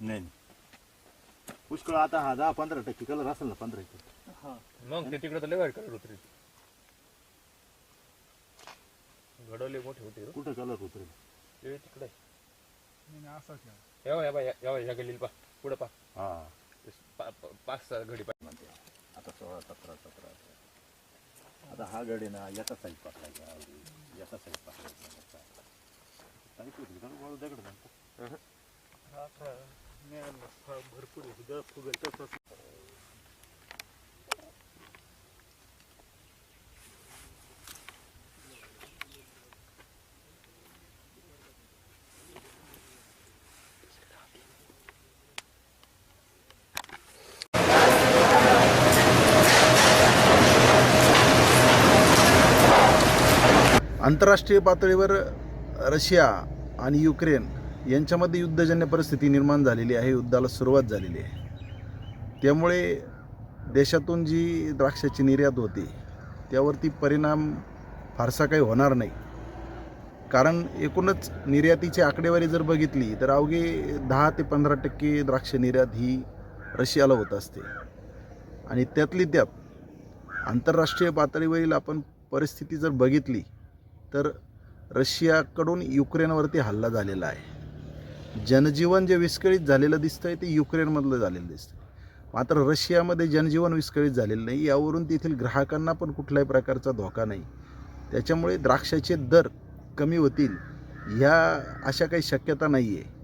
नाही पुष्कळ आता हा दहा पंधरा टक्के कलर असेल ना पंधरा टक्के मग ते तिकडे तर लय वाईट कलर उतरी घडवले मोठे होते हो. कुठं कलर उतरेल ते तिकडे या या या ह्या गल्लीला पा पुढे पा हा पा- पा- पाच सहा घडी पा म्हणते आता सोळा सतरा सतरा अठरा. आता हा गड आहे ना याचा साईज पकडायचा याचा साईज पकडायचा साईज होती का बाळू दगड म्हणतो आंतरराष्ट्रीय पातळीवर रशिया आणि युक्रेन यांच्यामध्ये युद्धजन्य परिस्थिती निर्माण झालेली आहे युद्धाला सुरुवात झालेली आहे. त्यामुळे देशातून जी द्राक्षाची निर्यात होती त्यावरती परिणाम फारसा काही होणार नाही. कारण एकूणच निर्यातीची आकडेवारी जर बघितली तर अवघे दहा ते पंधरा टक्के द्राक्ष निर्यात ही रशियाला होत असते. आणि त्यातली त्यात आंतरराष्ट्रीय पातळीवरील आपण परिस्थिती जर बघितली तर रशियाकडून युक्रेनवरती हल्ला झालेला आहे. जनजीवन जे विस्कळीत झालेलं दिसतंय ते युक्रेनमधलं झालेलं दिसतंय. मात्र रशियामध्ये जनजीवन विस्कळीत झालेलं नाही यावरून तेथील ग्राहकांना पण कुठल्याही प्रकारचा धोका नाही. त्याच्यामुळे द्राक्षाचे दर कमी होतील ह्या अशा काही शक्यता नाही आहे